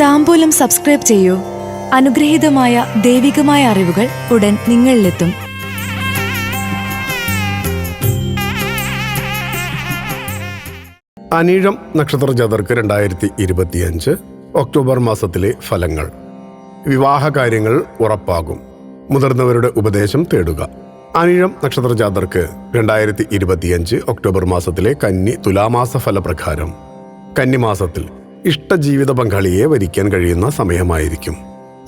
താമ്പൂലം subscribe ചെയ്യൂ. അനുഗ്രഹീതമായ ദൈവികമായ അറിവുകൾ ഉടൻ നിങ്ങളിലെത്തും. അനീഴം നക്ഷത്ര ജാതർക്ക് രണ്ടായിരത്തി ഇരുപത്തിയഞ്ച് ഒക്ടോബർ മാസത്തിലെ ഫലങ്ങൾ. വിവാഹ കാര്യങ്ങൾ ഉറപ്പാകും. മുതിർന്നവരുടെ ഉപദേശം തേടുക. അനീഴം നക്ഷത്ര ജാതർക്ക് രണ്ടായിരത്തി ഇരുപത്തിയഞ്ച് ഒക്ടോബർ മാസത്തിലെ കന്നി തുലാമാസ ഫലപ്രകാരം. കന്നിമാസത്തിൽ ഇഷ്ടജീവിത പങ്കാളിയെ വരിക്കാൻ കഴിയുന്ന സമയമായിരിക്കും.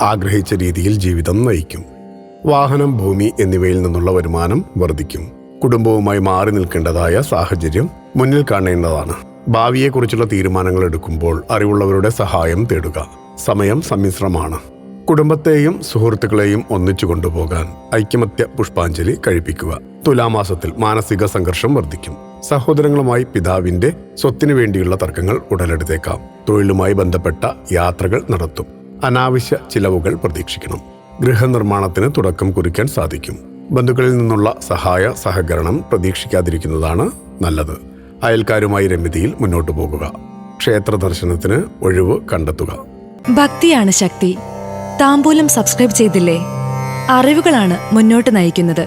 ആഗ്രഹിച്ച രീതിയിൽ ജീവിതം നയിക്കും. വാഹനം ഭൂമി എന്നിവയിൽ നിന്നുള്ള വരുമാനം വർദ്ധിക്കും. കുടുംബവുമായി മാറി നിൽക്കേണ്ടതായ സാഹചര്യം മുന്നിൽ കാണേണ്ടതാണ്. ഭാവിയെക്കുറിച്ചുള്ള തീരുമാനങ്ങൾ എടുക്കുമ്പോൾ അറിവുള്ളവരുടെ സഹായം തേടുക. സമയം സമ്മിശ്രമാണ്. കുടുംബത്തെയും സുഹൃത്തുക്കളെയും ഒന്നിച്ചു കൊണ്ടുപോകാൻ ഐക്യമത്യ പുഷ്പാഞ്ജലി കഴിപ്പിക്കുക. തുലാമാസത്തിൽ മാനസിക സംഘർഷം വർദ്ധിക്കും. സഹോദരങ്ങളുമായി പിതാവിന്റെ സ്വത്തിനു വേണ്ടിയുള്ള തർക്കങ്ങൾ ഉടലെടുത്തേക്കാം. തൊഴിലുമായി ബന്ധപ്പെട്ട യാത്രകൾ നടത്തും. അനാവശ്യ ചിലവുകൾ പ്രതീക്ഷിക്കണം. ഗൃഹനിർമ്മാണത്തിന് തുടക്കം കുറിക്കാൻ സാധിക്കും. ബന്ധുക്കളിൽ നിന്നുള്ള സഹായ സഹകരണം പ്രതീക്ഷിക്കാതിരിക്കുന്നതാണ് നല്ലത്. അയൽക്കാരുമായി രമ്യതയിൽ മുന്നോട്ടു പോകുക. ക്ഷേത്ര ദർശനത്തിന് ഒഴിവ് കണ്ടെത്തുക. ഭക്തിയാണ് ശക്തി. താമ്പൂലം സബ്സ്ക്രൈബ് ചെയ്തില്ലേ? അറിവുകളാണ് മുന്നോട്ട് നയിക്കുന്നത്.